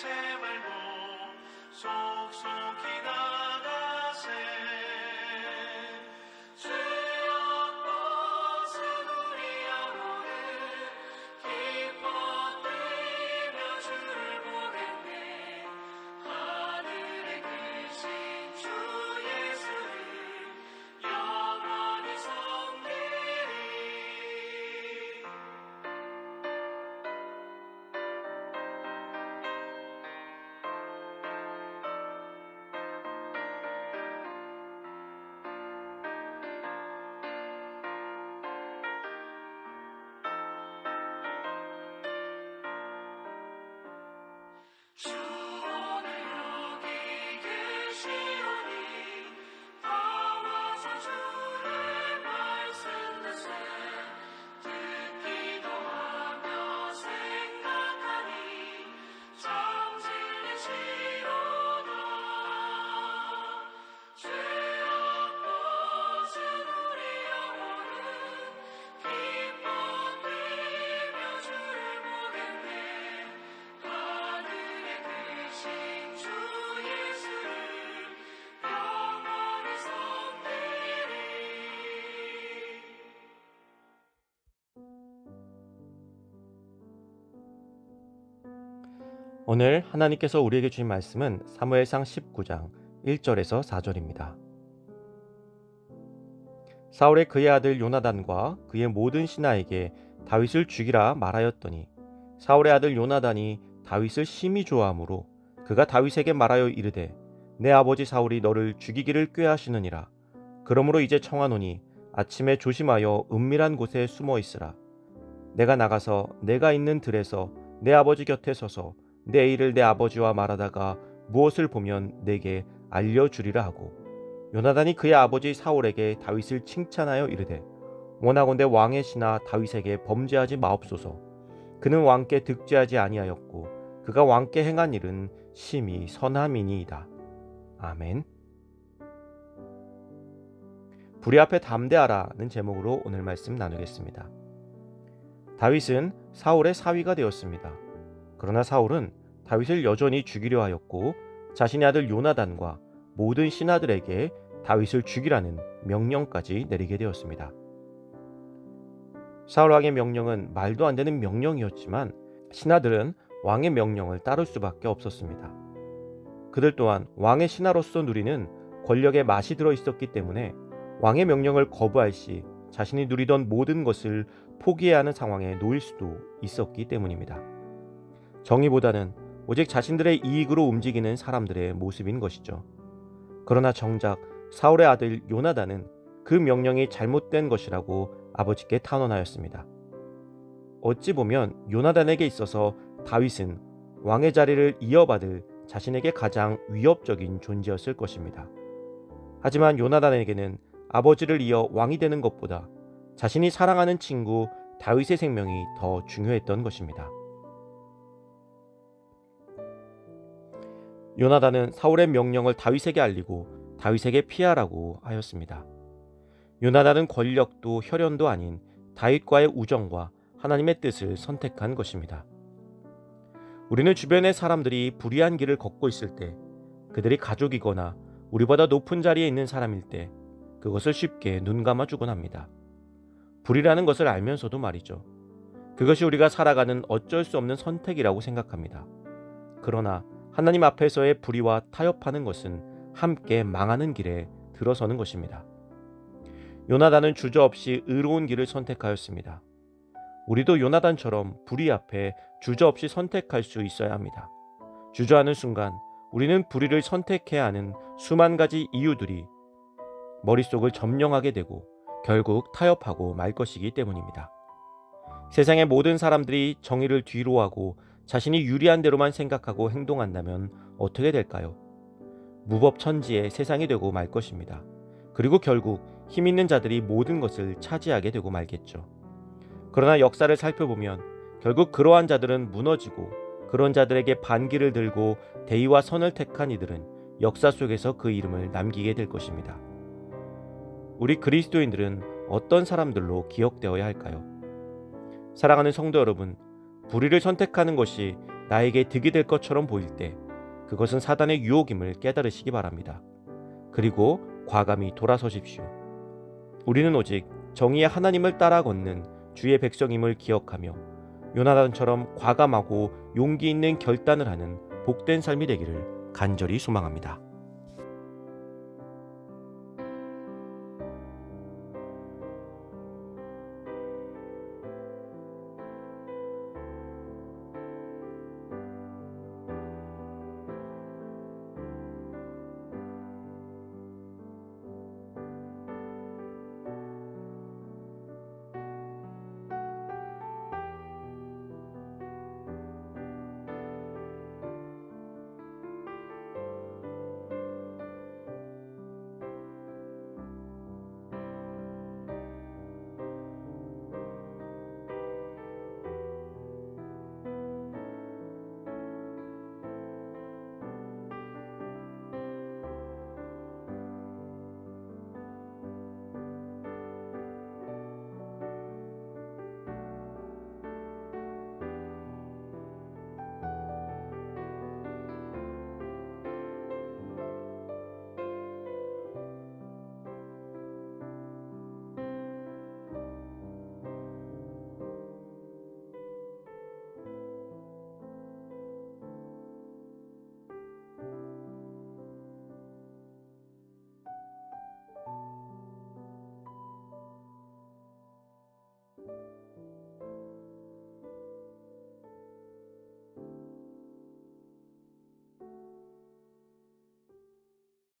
지체 말고 속속 주 오늘 하나님께서 우리에게 주신 말씀은 사무엘상 19장 1절에서 4절입니다. 사울의 그의 아들 요나단과 그의 모든 신하에게 다윗을 죽이라 말하였더니 사울의 아들 요나단이 다윗을 심히 좋아하므로 그가 다윗에게 말하여 이르되 내 아버지 사울이 너를 죽이기를 꾀하시느니라 그러므로 이제 청하노니 아침에 조심하여 은밀한 곳에 숨어 있으라 내가 나가서 내가 있는 들에서 내 아버지 곁에 서서 내 일을 내 아버지와 말하다가 무엇을 보면 내게 알려주리라 하고 요나단이 그의 아버지 사울에게 다윗을 칭찬하여 이르되 원하건대 왕의 신하 다윗에게 범죄하지 마옵소서. 그는 왕께 득죄하지 아니하였고 그가 왕께 행한 일은 심히 선함이니이다. 아멘. 불의 앞에 담대하라는 제목으로 오늘 말씀 나누겠습니다. 다윗은 사울의 사위가 되었습니다 그러나 사울은 다윗을 여전히 죽이려 하였고 자신의 아들 요나단과 모든 신하들에게 다윗을 죽이라는 명령까지 내리게 되었습니다. 사울 왕의 명령은 말도 안 되는 명령이었지만 신하들은 왕의 명령을 따를 수밖에 없었습니다. 그들 또한 왕의 신하로서 누리는 권력의 맛이 들어 있었기 때문에 왕의 명령을 거부할 시 자신이 누리던 모든 것을 포기해야 하는 상황에 놓일 수도 있었기 때문입니다. 정의보다는 오직 자신들의 이익으로 움직이는 사람들의 모습인 것이죠. 그러나 정작 사울의 아들 요나단은 그 명령이 잘못된 것이라고 아버지께 탄원하였습니다. 어찌 보면 요나단에게 있어서 다윗은 왕의 자리를 이어받을 자신에게 가장 위협적인 존재였을 것입니다. 하지만 요나단에게는 아버지를 이어 왕이 되는 것보다 자신이 사랑하는 친구 다윗의 생명이 더 중요했던 것입니다. 요나단은 사울의 명령을 다윗에게 알리고 다윗에게 피하라고 하였습니다. 요나단은 권력도 혈연도 아닌 다윗과의 우정과 하나님의 뜻을 선택한 것입니다. 우리는 주변의 사람들이 불의한 길을 걷고 있을 때 그들이 가족이거나 우리보다 높은 자리에 있는 사람일 때 그것을 쉽게 눈 감아주곤 합니다. 불이라는 것을 알면서도 말이죠. 그것이 우리가 살아가는 어쩔 수 없는 선택이라고 생각합니다. 그러나 하나님 앞에서의 불의와 타협하는 것은 함께 망하는 길에 들어서는 것입니다. 요나단은 주저없이 의로운 길을 선택하였습니다. 우리도 요나단처럼 불의 앞에 주저없이 선택할 수 있어야 합니다. 주저하는 순간 우리는 불의를 선택해야 하는 수만 가지 이유들이 머릿속을 점령하게 되고 결국 타협하고 말 것이기 때문입니다. 세상의 모든 사람들이 정의를 뒤로하고 자신이 유리한 대로만 생각하고 행동한다면 어떻게 될까요? 무법천지의 세상이 되고 말 것입니다. 그리고 결국 힘 있는 자들이 모든 것을 차지하게 되고 말겠죠. 그러나 역사를 살펴보면 결국 그러한 자들은 무너지고 그런 자들에게 반기를 들고 대의와 선을 택한 이들은 역사 속에서 그 이름을 남기게 될 것입니다. 우리 그리스도인들은 어떤 사람들로 기억되어야 할까요? 사랑하는 성도 여러분, 불의를 선택하는 것이 나에게 득이 될 것처럼 보일 때 그것은 사단의 유혹임을 깨달으시기 바랍니다. 그리고 과감히 돌아서십시오. 우리는 오직 정의의 하나님을 따라 걷는 주의 백성임을 기억하며 요나단처럼 과감하고 용기 있는 결단을 하는 복된 삶이 되기를 간절히 소망합니다.